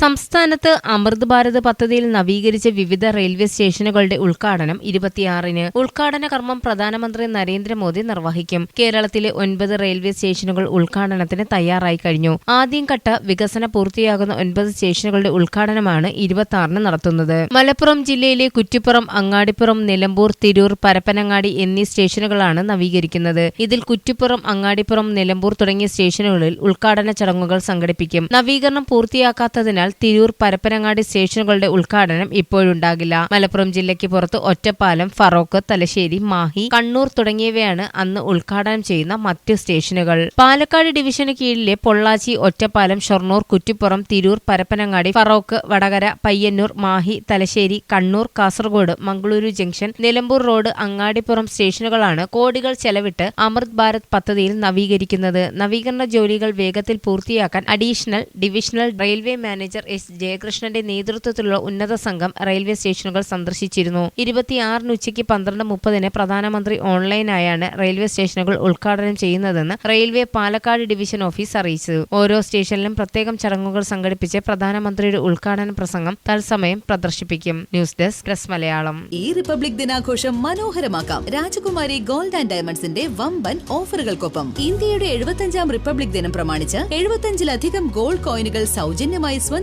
സംസ്ഥാനത്ത് അമൃത് ഭാരത് പദ്ധതിയിൽ നവീകരിച്ച വിവിധ റെയിൽവേ സ്റ്റേഷനുകളുടെ ഉദ്ഘാടനം ഇരുപത്തിയാറിന്. ഉദ്ഘാടന കർമ്മം പ്രധാനമന്ത്രി നരേന്ദ്രമോദി നിർവഹിക്കും. കേരളത്തിലെ ഒൻപത് റെയിൽവേ സ്റ്റേഷനുകൾ ഉദ്ഘാടനത്തിന് തയ്യാറായി കഴിഞ്ഞു. ആദ്യംഘട്ട വികസന പൂർത്തിയാകുന്ന ഒൻപത് സ്റ്റേഷനുകളുടെ ഉദ്ഘാടനമാണ് ഇരുപത്തിയാറിന് നടത്തുന്നത്. മലപ്പുറം ജില്ലയിലെ കുറ്റിപ്പുറം അങ്ങാടിപ്പുറം നിലമ്പൂർ തിരൂർ പരപ്പനങ്ങാടി എന്നീ സ്റ്റേഷനുകളാണ് നവീകരിക്കുന്നത്. ഇതിൽ കുറ്റിപ്പുറം അങ്ങാടിപ്പുറം നിലമ്പൂർ തുടങ്ങിയ സ്റ്റേഷനുകളിൽ ഉദ്ഘാടന ചടങ്ങുകൾ സംഘടിപ്പിക്കും. നവീകരണം പൂർത്തിയാക്കാത്തതിനാൽ തിരൂർ പരപ്പനങ്ങാടി സ്റ്റേഷനുകളുടെ ഉദ്ഘാടനം ഇപ്പോഴുണ്ടാകില്ല. മലപ്പുറം ജില്ലയ്ക്ക് പുറത്ത് ഒറ്റപ്പാലം ഫറോക്ക് തലശ്ശേരി മാഹി കണ്ണൂർ തുടങ്ങിയവയാണ് അന്ന് ഉദ്ഘാടനം ചെയ്യുന്ന മറ്റ് സ്റ്റേഷനുകൾ. പാലക്കാട് ഡിവിഷന് കീഴിലെ പൊള്ളാച്ചി ഒറ്റപ്പാലം ഷൊർണൂർ കുറ്റിപ്പുറം തിരൂർ പരപ്പനങ്ങാടി ഫറോക്ക് വടകര പയ്യന്നൂർ മാഹി തലശ്ശേരി കണ്ണൂർ കാസർഗോഡ് മംഗളൂരു ജംഗ്ഷൻ നിലമ്പൂർ റോഡ് അങ്ങാടിപ്പുറം സ്റ്റേഷനുകളാണ് കോടികൾ ചെലവിട്ട് അമൃത് ഭാരത് പദ്ധതിയിൽ നവീകരിക്കുന്നത്. നവീകരണ ജോലികൾ വേഗത്തിൽ പൂർത്തിയാക്കാൻ additional divisional railway manager S ജയകൃഷ്ണന്റെ നേതൃത്വത്തിലുള്ള ഉന്നത സംഘം റെയിൽവേ സ്റ്റേഷനുകൾ സന്ദർശിച്ചിരുന്നു. ഇരുപത്തിയാറിന് ഉച്ചയ്ക്ക് പന്ത്രണ്ട് മുപ്പതിന് പ്രധാനമന്ത്രി ഓൺലൈനായാണ് റെയിൽവേ സ്റ്റേഷനുകൾ ഉദ്ഘാടനം ചെയ്യുന്നതെന്ന് റെയിൽവേ പാലക്കാട് ഡിവിഷൻ ഓഫീസ് അറിയിച്ചു. ഓരോ സ്റ്റേഷനിലും പ്രത്യേകം ചടങ്ങുകൾ സംഘടിപ്പിച്ച് പ്രധാനമന്ത്രിയുടെ ഉദ്ഘാടന പ്രസംഗം തത്സമയം പ്രദർശിപ്പിക്കും. News desk press Malayalam. ഈ റിപ്പബ്ലിക് ദിനാഘോഷം മനോഹരമാക്കാം. രാജകുമാരി ഗോൾഡ് ആൻഡ് ഡയമണ്ട്സിന്റെ വമ്പൻ ഓഫറുകൾക്കൊപ്പം ഇന്ത്യയുടെ എഴുപത്തഞ്ചാം റിപ്പബ്ലിക് ദിനം പ്രമാണിച്ച് എഴുപത്തഞ്ചിലധികം ഗോൾഡ് കോയിനുകൾ സൗജന്യമായി